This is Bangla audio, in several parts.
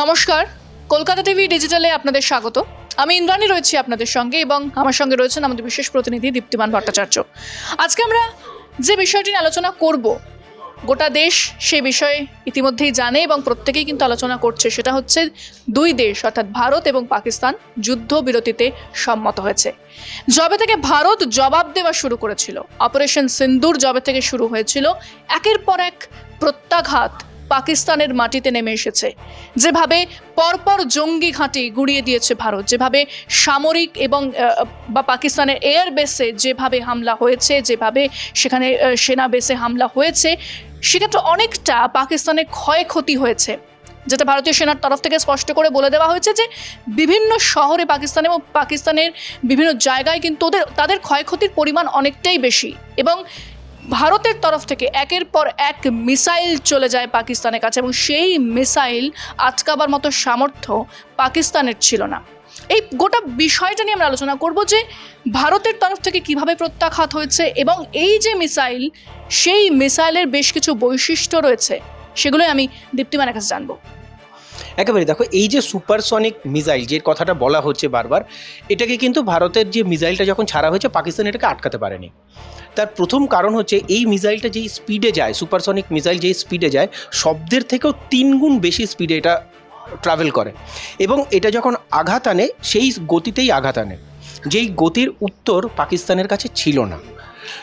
নমস্কার, কলকাতা টিভি ডিজিটালে আপনাদের স্বাগত। আমি ইন্দ্রাণী রয়েছি আপনাদের সঙ্গে এবং আমার সঙ্গে রয়েছেন আমাদের বিশেষ প্রতিনিধি দীপ্তিমান ভট্টাচার্য। আজকে আমরা যে বিষয়টি নিয়ে আলোচনা করব, গোটা দেশ সে বিষয়ে ইতিমধ্যেই জানে এবং প্রত্যেকেই কিন্তু আলোচনা করছে, সেটা হচ্ছে দুই দেশ, অর্থাৎ ভারত এবং পাকিস্তান যুদ্ধ বিরতিতে সম্মত হয়েছে। জবে থেকে ভারত জবাব দেওয়া শুরু করেছিল, অপারেশন সিন্দুর জবে থেকে শুরু হয়েছিল, একের পর এক প্রত্যাঘাত পাকিস্তানের মাটিতে নেমে এসেছে। যেভাবে পরপর জঙ্গি ঘাঁটি গুড়িয়ে দিয়েছে ভারত, যেভাবে সামরিক এবং বা পাকিস্তানের এয়ার বেসে যেভাবে হামলা হয়েছে, যেভাবে সেখানে সেনা বেসে হামলা হয়েছে সেক্ষেত্রে অনেকটা পাকিস্তানের ক্ষয়ক্ষতি হয়েছে। যেটা ভারতীয় সেনার তরফ থেকে স্পষ্ট করে বলে দেওয়া হয়েছে যে, বিভিন্ন শহরে পাকিস্তান এবং পাকিস্তানের বিভিন্ন জায়গায় কিন্তু ওদের, তাদের ক্ষয়ক্ষতির পরিমাণ অনেকটাই বেশি। এবং ভারতের তরফ থেকে একের পর এক মিসাইল চলে যায় পাকিস্তানের কাছে এবং সেই মিসাইল আটকাবার মতো সামর্থ্য পাকিস্তানের ছিল না। এই গোটা বিষয়টা নিয়ে আমরা আলোচনা করব যে ভারতের তরফ থেকে কীভাবে প্রত্যাঘাত হয়েছে এবং এই যে মিসাইল, সেই মিসাইলের বেশ কিছু বৈশিষ্ট্য রয়েছে, সেগুলোই আমি দীপ্তিমানের কাছে জানব। একেবারে দেখো, এই যে সুপারসনিক মিসাইল যে কথাটা বলা হচ্ছে বারবার, এটাকে কিন্তু ভারতের যে মিসাইলটা যখন ছাড়া হয়েছে, পাকিস্তান এটাকে আটকাতে পারেনি। তার প্রথম কারণ হচ্ছে, এই মিসাইলটা যেই স্পিডে যায় সুপারসনিক মিসাইল যেই স্পিডে যায়, শব্দের থেকেও তিন গুণ বেশি স্পিডে এটা ট্রাভেল করে। এবং এটা যখন আঘাত আনে, সেই গতিতেই আঘাত আনে। যেই গতির উত্তর পাকিস্তানের কাছে ছিল না।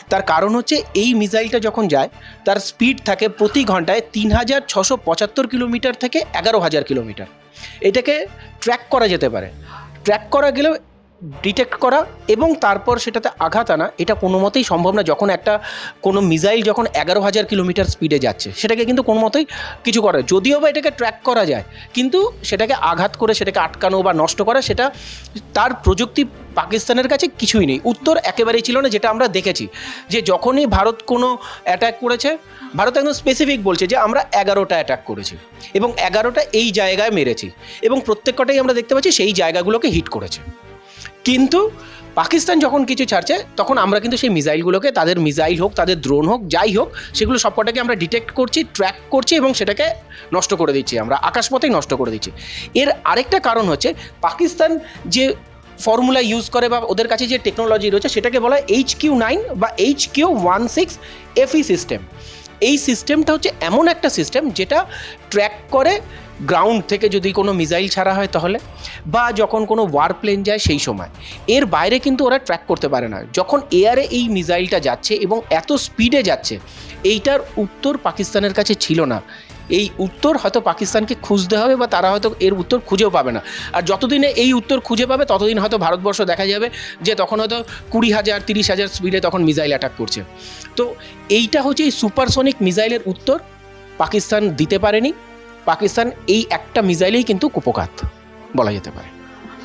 তার কারণ হচ্ছে এই মিসাইলটা যখন যায়, তার স্পিড থাকে প্রতি ঘন্টায় তিন হাজার ছশো পঁচাত্তর কিলোমিটার থেকে এগারো হাজার কিলোমিটার। এটাকে ট্র্যাক করা যেতে পারে। ট্র্যাক করা গেলেও ডিটেক্ট করা এবং তারপর সেটাতে আঘাত আনা, এটা কোনো মতেই সম্ভব না যখন একটা কোনো মিসাইল যখন এগারো হাজার কিলোমিটার স্পিডে যাচ্ছে, সেটাকে কিন্তু কোনো মতেই কিছু করে যদিও বা এটাকে ট্র্যাক করা যায়, কিন্তু সেটাকে আঘাত করে, সেটাকে আটকানো বা নষ্ট করা, সেটা তার প্রযুক্তি পাকিস্তানের কাছে কিছুই নেই। উত্তর একেবারেই ছিল না, যেটা আমরা দেখেছি, যে যখনই ভারত কোনো অ্যাটাক করেছে, ভারত একদম স্পেসিফিক বলছে যে আমরা এগারোটা অ্যাটাক করেছি এবং এগারোটা এই জায়গায় মেরেছি এবং প্রত্যেক কটাই আমরা দেখতে পাচ্ছি সেই জায়গাগুলোকে হিট করেছে। কিন্তু পাকিস্তান যখন কিছু ছাড়ছে, তখন আমরা কিন্তু সেই মিসাইলগুলোকে, তাদের মিসাইল হোক, তাদের ড্রোন হোক, যাই হোক, সেগুলো সবকটাকে আমরা ডিটেক্ট করছি ট্র্যাক করছি এবং সেটাকে নষ্ট করে দিচ্ছি আমরা, আকাশপথেই নষ্ট করে দিচ্ছি। এর আরেকটা কারণ হচ্ছে, পাকিস্তান যে ফর্মুলা ইউজ করে বা ওদের কাছে যে টেকনোলজি রয়েছে, সেটাকে বলা হয় এইচ কিউ নাইন বা H Q one six F E system এই সিস্টেমটা হচ্ছে এমন একটা সিস্টেম যেটা ট্র্যাক করে গ্রাউন্ড থেকে যদি কোনো মিসাইল ছাড়া হয় তাহলে, বা যখন কোনো ওয়ার প্লেন যায় সেই সময়। এর বাইরে কিন্তু ওরা ট্র্যাক করতে পারে না। যখন এয়ারে এই মিসাইলটা যাচ্ছে এবং এত স্পিডে যাচ্ছে, এইটার উত্তর পাকিস্তানের কাছে ছিল না। এই উত্তর হয়তো পাকিস্তানকে খুঁজতে হবে বা তারা হয়তো এর উত্তর খুঁজেও পাবে না। আর যতদিনে এই উত্তর খুঁজে পাবে, ততদিন হয়তো ভারতবর্ষ দেখা যাবে যে তখন হয়তো কুড়ি হাজার, তিরিশ হাজার স্পিডে তখন মিসাইল অ্যাটাক করছে। তো এইটা হচ্ছে এই সুপারসনিক মিসাইলের উত্তর। পাকিস্তান দিতে পারেনি। পাকিস্তান এই একটা মিসাইলেই কিন্তু কুপকাত বলা যেতে পারে।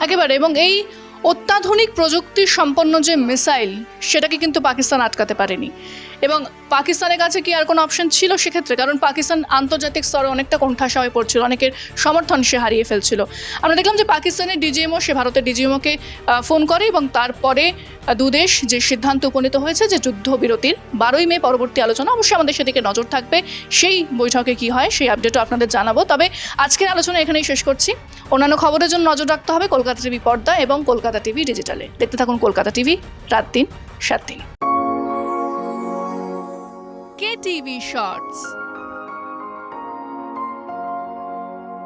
একেবারে এবং এই অত্যাধুনিক প্রযুক্তি সম্পন্ন যে মিসাইল, সেটাকে কিন্তু পাকিস্তান আটকাতে পারেনি। এবং পাকিস্তানের কাছে কি আর কোনো অপশন ছিল সেক্ষেত্রে? কারণ পাকিস্তান আন্তর্জাতিক স্তরে অনেকটা কোণঠাসা হয়ে পড়ছিল, অনেকের সমর্থন সে হারিয়ে ফেলছিল। আমরা দেখলাম যে পাকিস্তানের ডিজিএমও, সে ভারতের ডিজিএমওকে ফোন করে এবং তারপরে দুদেশ যে সিদ্ধান্ত উপনীত হয়েছে যে যুদ্ধবিরতির বারোই মে পরবর্তী আলোচনা, অবশ্যই আমাদের সেদিকে নজর থাকবে। সেই বৈঠকে কি হয়, সেই আপডেটও আপনাদের জানাব। তবে আজকের আলোচনা এখানেই শেষ করছি। অন্যান্য খবরের জন্য নজর রাখতে হবে কলকাতা টিভি পর্দা এবং কলকাতা টিভি ডিজিটালে। দেখতে থাকুন কলকাতা টিভি, রাত দিন, সাত দিন। কে টিভি শর্টস?